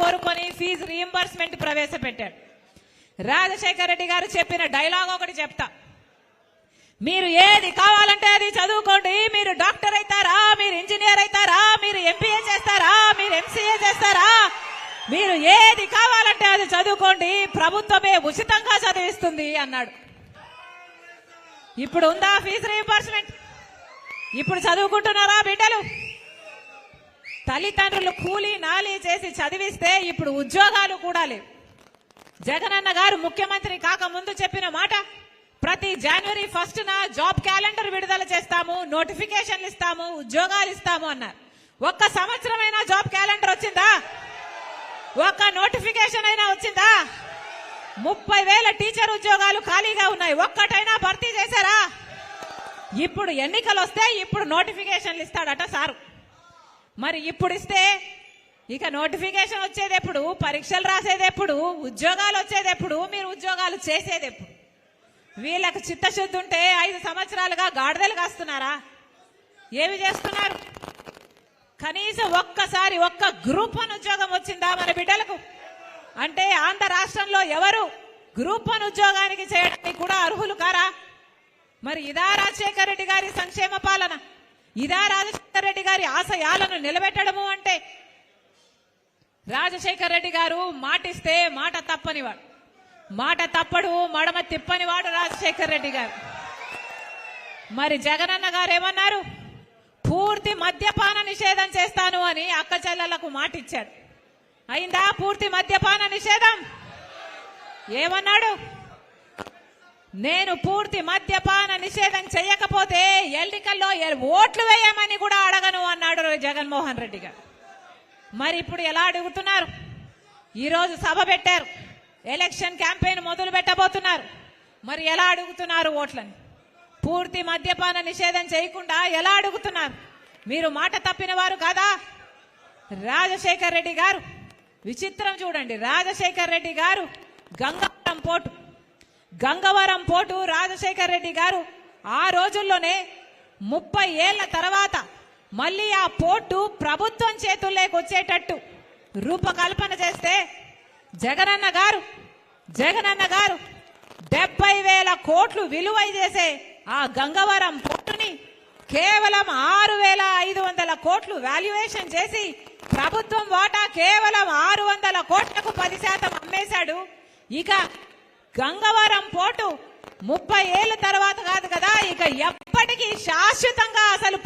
కోరుకొని fee reimbursement ప్రవేశపెట్టాడు. రాజశేఖర రెడ్డి గారు చెప్పిన డైలాగ్ ఒకటి చెప్తా. మీరు ఏది కావాలంటే అది చదువుకోండి. మీరు డాక్టర్ అవుతారా? మీరు ఇంజనీర్ అవుతారా? మీరు ఎంపీఏ చేస్తారా? మీరు ఎంసీఏ చేస్తారా? మీరు ఏది కావాలంటే అది చదువుకోండి. ప్రభుత్వమే ఉచితంగా చదివిస్తుంది అన్నాడు. ఇప్పుడు ఉందా ఫీజు రీఎంబర్స్మెంట్ ఇప్పుడు చదువుకుంటున్నారా బిడ్డలు? తల్లిదండ్రులు కూలీ నాలి చేసి చదివిస్తే ఇప్పుడు ఉద్యోగాలు కూడా లేవు. జగనన్న గారు ముఖ్యమంత్రి కాకముందు చెప్పిన మాట ప్రతి జనవరి ఫస్ట్ నా జాబ్ క్యాలెండర్ విడుదల చేస్తాము నోటిఫికేషన్లు ఇస్తాము ఉద్యోగాలు ఇస్తాము అన్నారు. ఒక్క సంవత్సరమైనా జాబ్ క్యాలెండర్ వచ్చిందా? ఒక్క నోటిఫికేషన్ అయినా వచ్చిందా? ముప్పై వేల టీచర్ ఉద్యోగాలు ఖాళీగా ఉన్నాయి. ఒక్కటైనా భర్తీ చేశారా? ఇప్పుడు ఎన్నికలు వస్తే ఇప్పుడు నోటిఫికేషన్లు ఇస్తాడట సారు. మరి ఇప్పుడు ఇస్తే ఇక నోటిఫికేషన్ వచ్చేది ఎప్పుడు పరీక్షలు రాసేది ఎప్పుడు ఉద్యోగాలు వచ్చేది ఎప్పుడు మీరు ఉద్యోగాలు చేసేది ఎప్పుడు వీళ్ళకి చిత్తశుద్ధి ఉంటే ఐదు సంవత్సరాలుగా గాడిదలు కాస్తున్నారా? ఏమి చేస్తున్నారు? కనీసం ఒక్కసారి ఒక్క గ్రూప్ వన్ ఉద్యోగం వచ్చిందా మన బిడ్డలకు? అంటే ఆంధ్ర రాష్ట్రంలో ఎవరు గ్రూప్ వన్ ఉద్యోగానికి చేయడానికి కూడా అర్హులు కారా? మరి ఇదా రాజశేఖర రెడ్డి గారి సంక్షేమ పాలన? ఇదా రాజశేఖర రెడ్డి గారి ఆశయాలను నిలబెట్టడము అంటే రాజశేఖర రెడ్డి గారు మాటిస్తే మాట తప్పనివాడు. మాట తప్పడు మడమ తిప్పనివాడు రాజశేఖర రెడ్డి గారు. మరి జగనన్న గారు ఏమన్నారు? పూర్తి మద్యపాన నిషేధం చేస్తాను అని అక్క చెల్లెలకు మాట ఇచ్చాడు అయిందా పూర్తి మద్యపాన నిషేధం? ఏమన్నాడు? నేను పూర్తి మద్యపాన నిషేధం చేయకపోతే ఎన్నికల్లో ఓట్లు వేయమని కూడా అడగను అన్నాడు జగన్మోహన్ రెడ్డి గారు. మరి ఇప్పుడు ఎలా అడుగుతున్నారు? ఈరోజు సభ పెట్టారు. ఎలక్షన్ క్యాంపెయిన్ మొదలు పెట్టబోతున్నారు. మరి ఎలా అడుగుతున్నారు ఓట్లని? పూర్తి మద్యపాన నిషేధం చేయకుండా ఎలా అడుగుతున్నారు? మీరు మాట తప్పిన వారు కాదా? రాజశేఖర్ రెడ్డి గారు విచిత్రం చూడండి. రాజశేఖర్ రెడ్డి గారు గంగారం పోటు. గంగవరం పోటు రాజశేఖర్ రెడ్డి గారు ఆ రోజుల్లోనే ముప్పై ఏళ్ళ తర్వాత మళ్ళీ ఆ పోర్టు ప్రభుత్వం చేతుల్లోకి వచ్చేటట్టు రూపకల్పన చేస్తే జగనన్న గారు జగనన్న గారు డెబ్బై వేల కోట్లు విలువై చేసే ఆ గంగవరం పోర్టుని కేవలం ఆరు వేల ఐదు వందల కోట్లు వాల్యుయేషన్ చేసి ప్రభుత్వం వాటా కేవలం ఆరు వందల కోట్లకు పది శాతం అమ్మేశాడు. ఇక గంగవరం పోటు ముప్పై ఏళ్ళ తర్వాత కాదు కదా ఇక ఎప్పటికీ శాశ్వతంగా అసలు